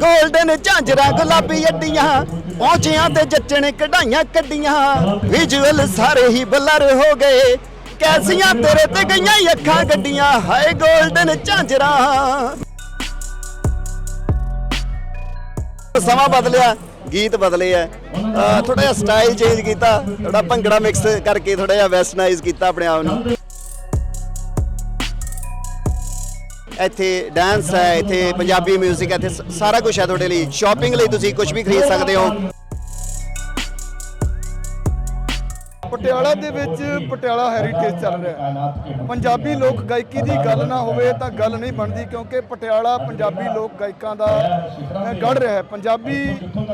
Golden ਝਾਂਜਰਾਂ, ਗੁਲਾਬੀ ਅੱਡੀਆਂ ਪਹੁੰਚਿਆਂ ਤੇ ਜੱਚਣ ਕਢਾਈਆਂ ਕੱਡੀਆਂ ਵਿਜੂਅਲ ਸਾਰੇ ਹੀ ਬਲਰ ਹੋ ਗਏ। ਕੈਸੀਆਂ ਤੇਰੇ ਤੇ ਗਈਆਂ ਈ ਅੱਖਾਂ ਗੱਡੀਆਂ। ਹਾਏ ਗੋਲਡਨ ਝਾਂਜਰਾਂ। ਸਮਾਂ ਬਦਲਿਆ, ਗੀਤ ਬਦਲੇ ਆ ਥੋੜਾ ਜਿਹਾ ਸਟਾਈਲ ਚੇਂਜ ਕੀਤਾ ਥੋੜਾ ਭੰਗੜਾ ਮਿਕਸ ਕਰਕੇ ਥੋੜਾ ਜਿਹਾ ਵੈਸਟਰਨਾਈਜ਼ ਕੀਤਾ ਆਪਣੇ ਆਪ ਨੂੰ। ਇੱਥੇ ਡਾਂਸ ਹੈ, ਇੱਥੇ ਪੰਜਾਬੀ 뮤직 ਹੈ, ਇੱਥੇ ਸਾਰਾ ਕੁਝ ਹੈ ਤੁਹਾਡੇ ਲਈ। ਸ਼ਾਪਿੰਗ ਲਈ ਤੁਸੀਂ ਕੁਝ ਵੀ ਖਰੀਦ ਸਕਦੇ ਹੋ। ਪਟਿਆਲਾ ਦੇ ਵਿੱਚ ਪਟਿਆਲਾ ਹੈਰੀਟੇਜ ਚੱਲ ਰਿਹਾ ਪੰਜਾਬੀ ਲੋਕ ਗਾਇਕੀ ਦੀ ਗੱਲ ਨਾ ਹੋਵੇ ਤਾਂ ਗੱਲ ਨਹੀਂ ਬਣਦੀ ਕਿਉਂਕਿ ਪਟਿਆਲਾ ਪੰਜਾਬੀ ਲੋਕ ਗਾਇਕਾਂ ਦਾ ਅਹ, ਗੜ ਰਿਹਾ ਹੈ। ਪੰਜਾਬੀ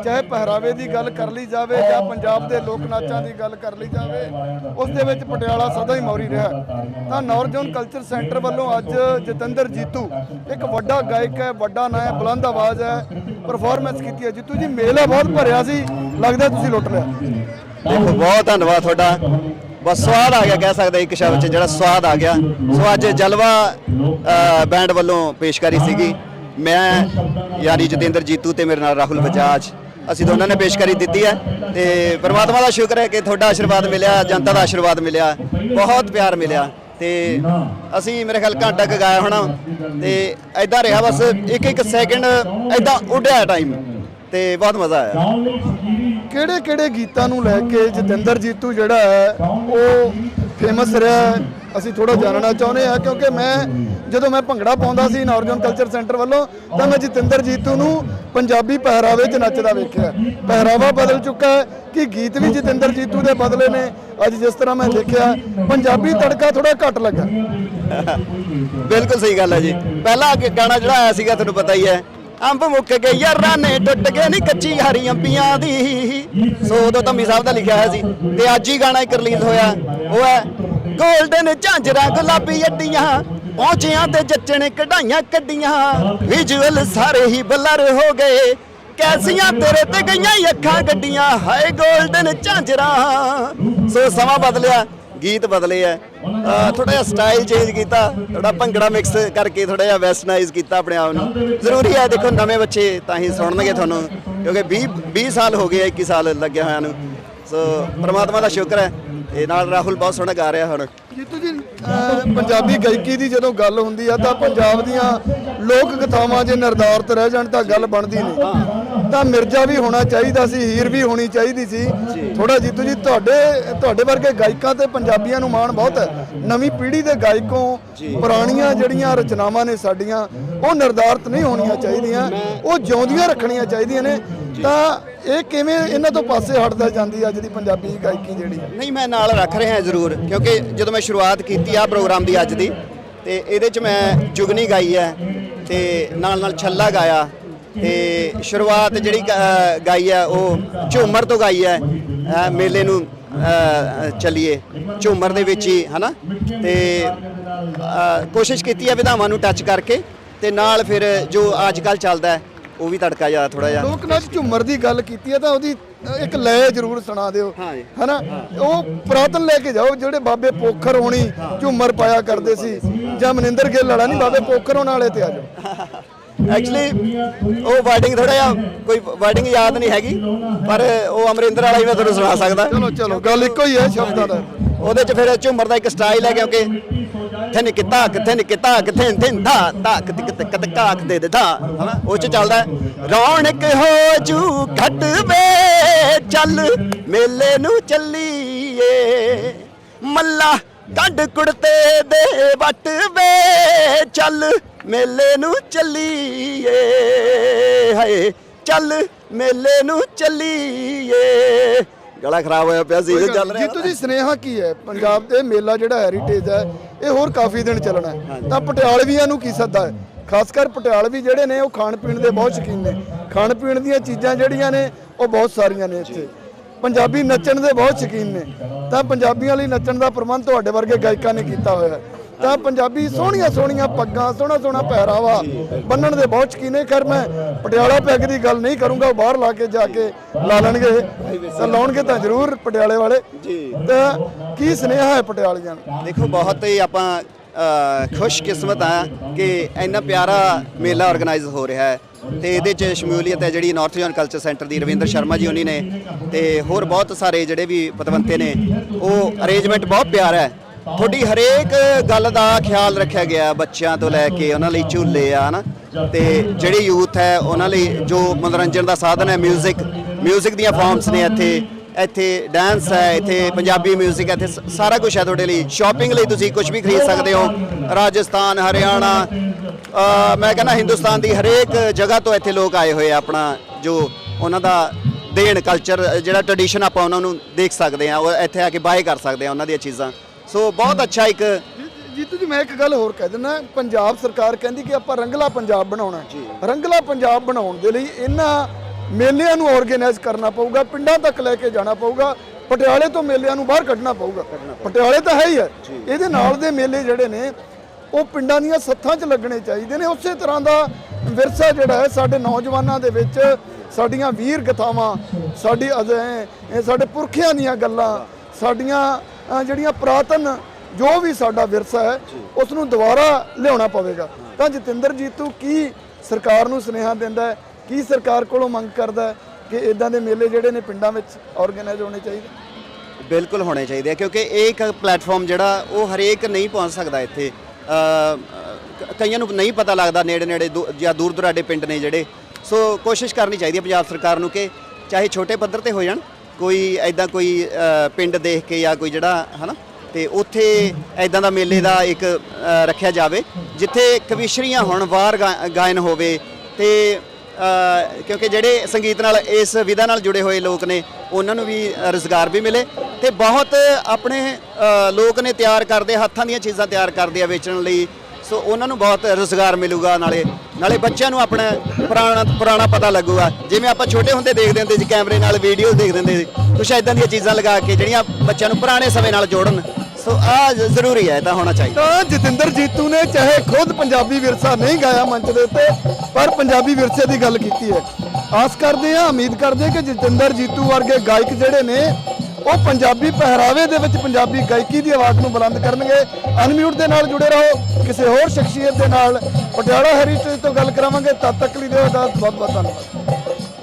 ਚਾਹੇ ਪਹਿਰਾਵੇ ਦੀ ਗੱਲ ਕਰ ਲਈ ਜਾਵੇ ਜਾਂ ਪੰਜਾਬ ਦੇ ਲੋਕ ਨਾਚਾਂ ਦੀ ਗੱਲ ਕਰ ਲਈ ਜਾਵੇ ਉਸ ਦੇ ਵਿੱਚ ਪਟਿਆਲਾ ਸਦਾ ਹੀ ਮੌਰੀ ਰਿਹਾ ਤਾਂ ਨੌਰਜੋਨ ਕਲਚਰ ਸੈਂਟਰ ਵੱਲੋਂ ਅੱਜ ਜਤਿੰਦਰ ਜੀਤੂ ਇੱਕ ਵੱਡਾ ਗਾਇਕ ਹੈ ਵੱਡਾ ਨਾਂ ਹੈ ਬੁਲੰਦ ਆਵਾਜ਼ ਹੈ ਪਰਫਾਰਮੈਂਸ ਕੀਤੀ ਹੈ। ਜੀਤੂ ਜੀ ਮੇਲਾ ਬਹੁਤ ਭਰਿਆ ਸੀ ਲੱਗਦਾ ਤੁਸੀਂ ਲੁੱਟ ਲਿਆ। ਦੇਖੋ, ਬਹੁਤ ਧੰਨਵਾਦ ਤੁਹਾਡਾ। ਬਸ ਸਵਾਦ ਆ ਗਿਆ ਕਹਿ ਸਕਦੇ ਇੱਕ ਸ਼ਬਦ ਚ, ਜਿਹੜਾ ਸਵਾਦ ਆ ਗਿਆ। ਸੋ ਅੱਜ ਜਲਵਾ ਬੈਂਡ ਵੱਲੋਂ ਪੇਸ਼ਕਾਰੀ ਸੀਗੀ। ਮੈਂ ਯਾਰੀ ਜਤਿੰਦਰ ਜੀਤੂ ਤੇ ਮੇਰੇ ਨਾਲ ਰਾਹੁਲ ਬਜਾਜ, ਅਸੀਂ ਦੋਨਾਂ ਨੇ ਪੇਸ਼ਕਾਰੀ ਦਿੱਤੀ ਹੈ। ਤੇ ਪਰਮਾਤਮਾ ਦਾ ਸ਼ੁਕਰ ਹੈ ਕਿ ਤੁਹਾਡਾ ਆਸ਼ੀਰਵਾਦ ਮਿਲਿਆ, ਜਨਤਾ ਦਾ ਆਸ਼ੀਰਵਾਦ ਮਿਲਿਆ, ਬਹੁਤ ਪਿਆਰ ਮਿਲਿਆ। ਤੇ ਅਸੀਂ ਮੇਰੇ ਖਿਆਲ ਘੰਟਾ ਕੁ ਗਾਇਆ ਹੋਣਾ। ਤੇ ਐਦਾਂ ਰਿਹਾ ਬਸ ਇੱਕ ਇੱਕ ਸੈਕਿੰਡ ਐਦਾਂ ਉੱਡਿਆ ਟਾਈਮ ਤੇ ਬਹੁਤ ਮਜ਼ਾ ਆਇਆ। ਕਿਹੜੇ ਕਿਹੜੇ ਗੀਤਾਂ ਨੂੰ ਲੈ ਕੇ ਜਤਿੰਦਰ ਜੀਤੂ ਜਿਹੜਾ ਹੈ, ਉਹ ਫੇਮਸ ਰਿਹਾ ਅਸੀਂ ਥੋੜਾ ਜਾਣਨਾ ਚਾਹੁੰਦੇ ਆ ਕਿਉਂਕਿ ਮੈਂ ਜਦੋਂ ਮੈਂ ਭੰਗੜਾ ਪਾਉਂਦਾ ਸੀ ਨੌਰਜਨ ਕਲਚਰ ਸੈਂਟਰ ਵੱਲੋਂ, ਤਾਂ ਮੈਂ ਜਤਿੰਦਰ ਜੀਤੂ ਨੂੰ ਪੰਜਾਬੀ ਪਹਿਰਾਵੇ 'ਚ ਨੱਚਦਾ ਵੇਖਿਆ ਪਹਿਰਾਵਾ ਬਦਲ ਚੁੱਕਾ ਹੈ ਕਿ ਗੀਤ ਵੀ ਜਤਿੰਦਰ ਜੀਤੂ ਦੇ ਬਦਲੇ ਨੇ। ਅੱਜ ਜਿਸ ਤਰ੍ਹਾਂ ਮੈਂ ਦੇਖਿਆ, ਪੰਜਾਬੀ ਤੜਕਾ ਥੋੜਾ ਘੱਟ ਲੱਗਾ। ਬਿਲਕੁਲ ਸਹੀ ਗੱਲ ਹੈ ਜੀ। ਪਹਿਲਾ ਗ- ਗਾਣਾ ਜਿਹੜਾ ਆਇਆ ਸੀਗਾ, ਤੁਹਾਨੂੰ ਪਤਾ ਹੀ ਹੈ। ਅੰਬ ਮੁੱਕ ਗਏ ਯਾਰਾਂ ਨੇ ਟੁੱਟ ਗਏ ਨਹੀਂ ਕੱਚੀ ਹਰੀ ਅੰਬੀਆਂ ਦੀ। ਸੋ ਉਦੋਂ ਧੰਮੀ ਸਾਹਿਬ ਦਾ ਲਿਖਿਆ ਹੋਇਆ ਸੀ ਤੇ ਅੱਜ ਹੀ ਗਾਣਾ ਇੱਕ ਰਿਲੀਜ਼ ਹੋਇਆ। ਉਹ ਹੈ 골ਡਨ ਝਾਂਜਰਾਂ ਗੁਲਾਬੀ ਅੱਡੀਆਂ ਪਹੁੰਚਿਆਂ ਤੇ ਜੱਚਣ ਕਢਾਈਆਂ ਕੱਡੀਆਂ ਵਿਜੂਅਲ ਸਾਰੇ ਹੀ ਬਲਰ ਹੋ ਗਏ। ਕੈਸੀਆਂ ਤੇਰੇ ਤੇ ਗਈਆਂ ਈ ਅੱਖਾਂ ਗੱਡੀਆਂ ਹਾਏ ਗੋਲਡਨ ਝਾਂਜਰਾਂ। ਸੋ ਸਮਾਂ ਬਦਲਿਆ। ਗੀਤ ਬਦਲੇ ਆ। ਥੋੜਾ ਜਿਹਾ ਸਟਾਈਲ ਚੇਂਜ ਕੀਤਾ ਥੋੜਾ ਭੰਗੜਾ ਮਿਕਸ ਕਰਕੇ ਥੋੜਾ ਜਿਹਾ ਵੈਸਟਰਨਾਈਜ਼ ਕੀਤਾ ਆਪਣੇ ਆਪ ਨੂੰ। ਜ਼ਰੂਰੀ ਹੈ ਦੇਖੋ ਨਵੇਂ ਬੱਚੇ ਤਾਂ ਹੀ ਸੁਣਨਗੇ ਤੁਹਾਨੂੰ ਕਿਉਂਕਿ 20 20 ਸਾਲ ਹੋ ਗਏ 21 ਸਾਲ ਲੱਗਿਆ ਹੋਇਆਂ ਨੂੰ। ਸੋ ਪ੍ਰਮਾਤਮਾ ਦਾ ਸ਼ੁਕਰ ਹੈ ਤੇ ਨਾਲ ਰਾਹੁਲ ਬਹੁਤ ਸੋਹਣਾ ਗਾ ਰਿਹਾ ਹੁਣ। ਜੀਤੂ ਜੀ ਪੰਜਾਬੀ ਗਾਇਕੀ ਦੀ ਜਦੋਂ ਗੱਲ ਹੁੰਦੀ ਆ ਤਾਂ ਪੰਜਾਬ ਦੀਆਂ ਲੋਕ ਕਥਾਵਾਂ ਜੇ ਨਿਰਧਾਰਤ ਰਹਿ ਜਾਣ ਤਾਂ ਗੱਲ ਬਣਦੀ ਨਹੀਂ। ਤਾਂ ਮਿਰਜ਼ਾ ਵੀ ਹੋਣਾ ਚਾਹੀਦਾ ਸੀ ਹੀਰ ਵੀ ਹੋਣੀ ਚਾਹੀਦੀ ਸੀ। ਥੋੜਾ ਜੀਤੂ ਜੀ ਤੁਹਾਡੇ ਤੁਹਾਡੇ ਵਰਗੇ ਗਾਇਕਾਂ ਤੇ ਪੰਜਾਬੀਆਂ ਨੂੰ ਮਾਣ ਬਹੁਤ ਹੈ। ਨਵੀਂ ਪੀੜ੍ਹੀ ਦੇ ਗਾਇਕੋਂ ਪੁਰਾਣੀਆਂ ਜਿਹੜੀਆਂ ਰਚਨਾਵਾਂ ਨੇ ਸਾਡੀਆਂ ਉਹ ਨਿਰਧਾਰਤ ਨਹੀਂ ਹੋਣੀਆਂ ਚਾਹੀਦੀਆਂ। ਉਹ ਜਿਉਂਦੀਆਂ ਰੱਖਣੀਆਂ ਚਾਹੀਦੀਆਂ ਨੇ। ਤਾਂ ਇਹ ਕਿਵੇਂ ਇਹਨਾਂ ਤੋਂ ਪਾਸੇ ਹਟਦਾ ਜਾਂਦੀ ਅੱਜ ਦੀ ਪੰਜਾਬੀ ਗਾਇਕੀ ਜਿਹੜੀ? ਨਹੀਂ ਮੈਂ ਨਾਲ ਰੱਖ ਰਿਹਾ ਜ਼ਰੂਰ ਕਿਉਂਕਿ ਜਦੋਂ ਮੈਂ ਸ਼ੁਰੂਆਤ ਕੀਤੀ ਆ ਪ੍ਰੋਗਰਾਮ ਦੀ ਅੱਜ ਦੀ ਤੇ ਇਹਦੇ ਚ ਮੈਂ ਜੁਗਨੀ ਗਾਈ ਹੈ ਤੇ ਨਾਲ ਨਾਲ ਛੱਲਾ ਗਾਇਆ ਤੇ ਸ਼ੁਰੂਆਤ ਜਿਹੜੀ ਗਾਈ ਹੈ ਉਹ ਝੂਮਰ ਤੋਂ ਗਾਈ ਹੈ ਮੇਲੇ ਨੂੰ ਚੱਲੀਏ। ਝੂਮਰ ਦੇ ਵਿੱਚ ਹੀ ਹਨਾ? ਤੇ ਕੋਸ਼ਿਸ਼ ਕੀਤੀ ਹੈ ਵਿਧਾਵਾਂ ਨੂੰ ਟੱਚ ਕਰਕੇ ਤੇ ਨਾਲ ਫਿਰ ਜੋ ਅੱਜ ਕੱਲ ਚੱਲਦਾ ਹੈ ਉਹ ਵੀ ਤੜਕਾ ਜ਼ਿਆਦਾ ਥੋੜਾ ਜਿਹਾ। ਲੋਕ ਨਾਚ ਝੂਮਰ ਦੀ ਗੱਲ ਕੀਤੀ ਹੈ ਤਾਂ ਉਹਦੀ ਇੱਕ ਲੈ ਜ਼ਰੂਰ ਸੁਣਾ ਦਿਓ। ਹਨਾ? ਉਹ ਪੁਰਾਤਨ ਲੈ ਕੇ ਜਾਓ ਜਿਹੜੇ ਬਾਬੇ ਪੋਖਰ ਹੋਣੀ ਝੂਮਰ ਪਾਇਆ ਕਰਦੇ ਸੀ ਜਾਂ ਮਨਿੰਦਰ ਗਿੱਲ ਵਾਲਾ ਨਹੀਂ ਬਾਬੇ ਪੋਖਰ ਹੋਣ ਵਾਲੇ ਤੇ ਆ ਜਾਓ। ਐਕਚੁਅਲੀ ਉਹ ਵਰਡਿੰਗ ਥੋੜਾ ਜਿਹਾ ਕੋਈ ਵਰਡਿੰਗ ਯਾਦ ਨਹੀਂ ਹੈਗੀ ਪਰ ਉਹ ਅਮਰਿੰਦਰ ਵਾਲਾ ਹੀ ਮੈਂ ਤੁਹਾਨੂੰ ਸੁਣਾ ਸਕਦਾ ਚਲੋ ਚਲੋ ਗੱਲ ਇੱਕੋ ਹੀ ਹੈ ਸ਼ਬਦਾਂ ਦਾ ਉਹਦੇ ਚ ਫਿਰ ਝੂਮਰ ਦਾ ਇੱਕ ਸਟਾਈਲ ਹੈ ਕਿਉਂਕਿ ਥਨ ਕਿਤਾ ਕਿਥਨ ਕਿਤਾ ਕਿਥਨ ਥਨ ਧਾ ਧਾ ਕਿਤ ਕਿਤ ਕਤ ਕਾਕ ਦੇ ਦੇ ਧਾ ਹਨਾ ਉਹ ਚ ਚੱਲਦਾ। ਰੌਣਕ ਹੋ ਜੂ ਘਟ ਵੇ ਚੱਲ ਮੇਲੇ ਨੂੰ ਚੱਲੀਏ ਮੱਲਾ ਕੱਢ ਕੁੜਤੇ ਦੇ ਵੱਟ ਵੇ ਚੱਲ ਮੇਲੇ ਨੂੰ ਚੱਲੀਏ ਹਾਏ। ਚੱਲ ਮੇਲੇ ਨੂੰ ਚੱਲੀਏ। ਗਲਾ ਖਰਾਬ ਹੋਇਆ ਪਿਆ ਸੀ ਚੱਲ ਰਿਹਾ ਜੀ ਸਨੇਹਾ ਕੀ ਹੈ? ਪੰਜਾਬ ਦੇ ਮੇਲਾ ਜਿਹੜਾ ਹੈਰੀਟੇਜ ਹੈ ਇਹ ਹੋਰ ਕਾਫੀ ਦਿਨ ਚੱਲਣਾ ਹੈ। ਤਾਂ ਪਟਿਆਲਵੀਆਂ ਨੂੰ ਕੀ ਸੱਦਾ ਹੈ? ਖਾਸ ਕਰ ਪਟਿਆਲਵੀ ਜਿਹੜੇ ਨੇ ਉਹ ਖਾਣ ਪੀਣ ਦੇ ਬਹੁਤ ਸ਼ੌਕੀਨ ਨੇ। ਖਾਣ ਪੀਣ ਦੀਆਂ ਚੀਜ਼ਾਂ ਜਿਹੜੀਆਂ ਨੇ ਉਹ ਬਹੁਤ ਸਾਰੀਆਂ ਨੇ ਇੱਥੇ। ਪੰਜਾਬੀ ਨੱਚਣ ਦੇ ਬਹੁਤ ਸ਼ੌਕੀਨ ਨੇ। ਤਾਂ ਪੰਜਾਬੀਆਂ ਲਈ ਨੱਚਣ ਦਾ ਪ੍ਰਬੰਧ ਤੁਹਾਡੇ ਵਰਗੇ ਗਾਇਕਾਂ ਨੇ ਕੀਤਾ ਹੋਇਆ ਹੈ। ਤਾਂ ਪੰਜਾਬੀ ਸੋਹਣੀਆਂ ਸੋਹਣੀਆਂ ਪੱਗਾਂ ਸੋਹਣਾ ਸੋਹਣਾ ਪਹਿਰਾਵਾ ਬੰਨਣ ਦੇ ਬਹੁਤ ਸ਼ੌਕੀਨ ਖੈਰ ਮੈਂ ਪਟਿਆਲਾ ਪੈਗ ਦੀ ਗੱਲ ਨਹੀਂ ਕਰੂੰਗਾ ਬਾਹਰ ਲਾ ਕੇ ਜਾ ਕੇ ਲਾ ਲੈਣਗੇ ਤਾਂ ਲਾਉਣਗੇ ਤਾਂ ਜ਼ਰੂਰ ਪਟਿਆਲੇ ਵਾਲੇ। ਜੀ। ਤਾਂ ਕੀ ਸੁਨੇਹਾ ਹੈ ਪਟਿਆਲੀਆਂ ਨੂੰ? ਦੇਖੋ ਬਹੁਤ ਹੀ ਆਪਾਂ ਖੁਸ਼ਕਿਸਮਤ ਆ ਕਿ ਇੰਨਾ ਪਿਆਰਾ ਮੇਲਾ ਆਰਗੇਨਾਈਜ਼ ਹੋ ਰਿਹਾ ਹੈ। ਤੇ ਇਹਦੇ ਚ ਸ਼ਮੂਲੀਅਤ ਹੈ ਜਿਹੜੀ ਨਾਰਥ ਜ਼ੋਨ ਕਲਚਰ ਸੈਂਟਰ ਦੀ ਰਵਿੰਦਰ ਸ਼ਰਮਾ ਜੀ ਉਹਨੀ ਨੇ। ਤੇ ਹੋਰ ਬਹੁਤ ਸਾਰੇ ਜਿਹੜੇ ਵੀ ਪਤਵੰਤੇ ਨੇ ਉਹ ਅਰੇਂਜਮੈਂਟ ਬਹੁਤ ਪਿਆਰਾ ਹੈ। ਤੁਹਾਡੀ ਹਰੇਕ ਗੱਲ ਦਾ ਖਿਆਲ ਰੱਖਿਆ ਗਿਆ ਬੱਚਿਆਂ ਤੋਂ ਲੈ ਕੇ ਉਹਨਾਂ ਲਈ ਝੂਲੇ ਆ ਹਨਾ ਤੇ ਜਿਹੜੀ ਯੂਥ ਹੈ ਉਹਨਾਂ ਲਈ ਜੋ ਮਨੋਰੰਜਨ ਦਾ ਸਾਧਨ ਹੈ 뮤직 뮤직 ਦੀਆਂ ਫਾਰਮਸ ਨੇ ਇੱਥੇ ਇੱਥੇ ਡਾਂਸ ਹੈ ਇੱਥੇ ਪੰਜਾਬੀ 뮤직 ਹੈ ਇੱਥੇ ਸ- ਸਾਰਾ ਕੁਝ ਹੈ ਤੁਹਾਡੇ ਲਈ ਸ਼ਾਪਿੰਗ ਲਈ ਤੁਸੀਂ ਕੁਝ ਵੀ ਖਰੀਦ ਸਕਦੇ ਹੋ ਰਾਜਸਥਾਨ ਹਰਿਆਣਾ ਅ, ਮੈਂ ਕਹਿੰਦਾ ਹਿੰਦੁਸਤਾਨ ਦੀ ਹਰੇਕ ਜਗ੍ਹਾ ਤੋਂ ਇੱਥੇ ਲੋਕ ਆਏ ਹੋਏ ਆ ਆਪਣਾ ਜੋ ਉਹਨਾਂ ਦਾ ਦੇਣ ਕਲਚਰ ਜਿਹੜਾ ਟ੍ਰੈਡੀਸ਼ਨ ਆਪਾਂ ਉਹਨਾਂ ਨੂੰ ਦੇਖ ਸਕਦੇ ਆ ਉਹ ਇੱਥੇ ਆ ਕੇ ਬਾਏ ਕਰ ਸਕਦੇ ਆ ਉਹਨਾਂ ਦੀਆਂ ਚੀਜ਼ਾਂ ਸੋ ਬਹੁਤ ਅੱਛਾ ਇੱਕ ਜੀਤੂ ਜੀ ਮੈਂ ਇੱਕ ਗੱਲ ਹੋਰ ਕਹਿ ਦਿੰਦਾ। ਪੰਜਾਬ ਸਰਕਾਰ ਕਹਿੰਦੀ ਕਿ ਆਪਾਂ ਰੰਗਲਾ ਪੰਜਾਬ ਬਣਾਉਣਾ ਰੰਗਲਾ ਪੰਜਾਬ ਬਣਾਉਣ ਦੇ ਲਈ ਇਹਨਾਂ ਮੇਲਿਆਂ ਨੂੰ ਆਰਗੇਨਾਈਜ਼ ਕਰਨਾ ਪਊਗਾ ਪਿੰਡਾਂ ਤੱਕ ਲੈ ਕੇ ਜਾਣਾ ਪਊਗਾ ਪਟਿਆਲੇ ਤੋਂ ਮੇਲਿਆਂ ਨੂੰ ਬਾਹਰ ਕੱਢਣਾ ਪਊਗਾ। ਪਟਿਆਲੇ ਤਾਂ ਹੈ ਹੀ ਹੈ। ਇਹਦੇ ਨਾਲ ਦੇ ਮੇਲੇ ਜਿਹੜੇ ਨੇ ਉਹ ਪਿੰਡਾਂ ਦੀਆਂ ਸੱਥਾਂ 'ਚ ਲੱਗਣੇ ਚਾਹੀਦੇ ਨੇ। ਉਸੇ ਤਰ੍ਹਾਂ ਦਾ ਵਿਰਸਾ ਜਿਹੜਾ ਹੈ ਸਾਡੇ ਨੌਜਵਾਨਾਂ ਦੇ ਵਿੱਚ ਸਾਡੀਆਂ ਵੀਰ ਗਥਾਵਾਂ ਸਾਡੀ ਸਾਡੇ ਪੁਰਖਿਆਂ ਦੀਆਂ ਗੱਲਾਂ ਸਾਡੀਆਂ ਜਿਹੜੀਆਂ ਪ੍ਰਾਤਨ ਜੋ ਵੀ ਸਾਡਾ ਵਿਰਸਾ ਹੈ ਉਸ ਨੂੰ ਦੁਬਾਰਾ ਲਿਆਉਣਾ ਪਵੇਗਾ। ਤਾਂ ਜਤਿੰਦਰ ਜੀਤੂ ਕੀ ਸਰਕਾਰ ਨੂੰ ਸੁਨੇਹਾ ਦਿੰਦਾ ਹੈ? ਕੀ ਸਰਕਾਰ ਕੋਲੋਂ ਮੰਗ ਕਰਦਾ ਹੈ ਕਿ ਇਦਾਂ ਦੇ ਮੇਲੇ ਜਿਹੜੇ ਨੇ ਪਿੰਡਾਂ ਵਿੱਚ ਆਰਗੇਨਾਈਜ਼ ਹੋਣੇ ਚਾਹੀਦੇ? ਬਿਲਕੁਲ ਹੋਣੇ ਚਾਹੀਦੇ ਕਿਉਂਕਿ ਇਹ ਇੱਕ ਪਲੇਟਫਾਰਮ ਜਿਹੜਾ ਉਹ ਹਰੇਕ ਨਹੀਂ ਪਹੁੰਚ ਸਕਦਾ ਇੱਥੇ। ਕਈਆਂ ਨੂੰ ਨਹੀਂ ਪਤਾ ਲੱਗਦਾ ਨੇੜੇ ਨੇੜੇ ਜਾਂ ਦੂਰ ਦੁਰਾਡੇ ਪਿੰਡ ਨੇ ਜਿਹੜੇ। ਸੋ ਕੋਸ਼ਿਸ਼ ਕਰਨੀ ਚਾਹੀਦੀ ਹੈ ਪੰਜਾਬ ਸਰਕਾਰ ਨੂੰ ਕਿ ਚਾਹੇ ਛੋਟੇ ਪੱਧਰ ਤੇ ਹੋ ਜਾਣ ਕੋਈ ਐਦਾਂ ਕੋਈ ਪਿੰਡ ਦੇਖ ਕੇ ਜਾਂ ਕੋਈ ਜਿਹੜਾ, ਹਨਾ? ਤੇ ਉੱਥੇ ਐਦਾਂ ਦਾ ਮੇਲੇ ਦਾ ਇੱਕ ਰੱਖਿਆ ਜਾਵੇ, ਜਿੱਥੇ ਕਵਿਸ਼ਰੀਆਂ ਹੋਣ ਵਾਰ ਗਾ- ਗਾਇਨ ਹੋਵੇ ਤੇ ਕਿਉਂਕਿ ਜਿਹੜੇ ਸੰਗੀਤ ਨਾਲ, ਇਸ ਵਿਧਾ ਨਾਲ ਜੁੜੇ ਹੋਏ ਲੋਕ ਨੇ, ਉਹਨਾਂ ਨੂੰ ਵੀ ਰੋਜ਼ਗਾਰ ਵੀ ਮਿਲੇ ਤੇ ਬਹੁਤ ਆਪਣੇ ਲੋਕ ਨੇ ਤਿਆਰ ਕਰਦੇ, ਹੱਥਾਂ ਦੀਆਂ ਚੀਜ਼ਾਂ ਤਿਆਰ ਕਰਦੇ ਆ ਵੇਚਣ ਲਈ, ਸੋ ਉਹਨਾਂ ਨੂੰ ਬਹੁਤ ਰੋਜ਼ਗਾਰ ਮਿਲੂਗਾ ਨਾਲੇ। ਨਾਲੇ ਬੱਚਿਆਂ ਨੂੰ ਆਪਣਾ ਪੁਰਾਣਾ ਪੁਰਾਣਾ ਪਤਾ ਲੱਗੂਗਾ। ਜਿਵੇਂ ਆਪਾਂ ਛੋਟੇ ਹੁੰਦੇ ਦੇਖਦੇ ਹੁੰਦੇ ਸੀ, ਕੈਮਰੇ ਨਾਲ ਵੀਡੀਓ ਦੇਖਦੇ ਹੁੰਦੇ ਸੀ। ਕੁਛ ਐਦਾਂ ਦੀਆਂ ਚੀਜ਼ਾਂ ਲਗਾ ਕੇ ਜਿਹੜੀਆਂ ਬੱਚਿਆਂ ਨੂੰ ਪੁਰਾਣੇ ਸਮੇਂ ਨਾਲ ਜੋੜਨ। ਸੋ ਆ ਜ਼ਰੂਰੀ ਹੈ, ਇਹ ਤਾਂ ਹੋਣਾ ਚਾਹੀਦਾ। ਤਾਂ ਜਤਿੰਦਰ ਜੀਤੂ ਨੇ ਚਾਹੇ ਖੁਦ ਪੰਜਾਬੀ ਵਿਰਸਾ ਨਹੀਂ ਗਾਇਆ ਮੰਚ ਦੇ ਉੱਤੇ, ਪਰ ਪੰਜਾਬੀ ਵਿਰਸੇ ਦੀ ਗੱਲ ਕੀਤੀ ਹੈ। ਆਸ ਕਰਦੇ ਹਾਂ, ਉਮੀਦ ਕਰਦੇ ਹਾਂ ਕਿ ਜਤਿੰਦਰ ਜੀਤੂ ਵਰਗੇ ਗਾਇਕ ਜਿਹੜੇ ਨੇ ਉਹ ਪੰਜਾਬੀ ਪਹਿਰਾਵੇ ਦੇ ਵਿੱਚ ਪੰਜਾਬੀ ਗਾਇਕੀ ਦੀ ਆਵਾਜ਼ ਨੂੰ ਬੁਲੰਦ ਕਰਨਗੇ। ਅਨਮਿਊਟ ਦੇ ਨਾਲ ਜੁੜੇ ਰਹੋ। ਕਿਸੇ ਹੋਰ ਸ਼ਖਸੀਅਤ ਦੇ ਨਾਲ ਪਟਿਆਲਾ ਹੈਰੀਟੇਜ ਤੋਂ ਗੱਲ ਕਰਾਵਾਂਗੇ। ਤਦ ਤੱਕ ਲਈ ਦਿਓ ਬਹੁਤ ਬਹੁਤ ਧੰਨਵਾਦ।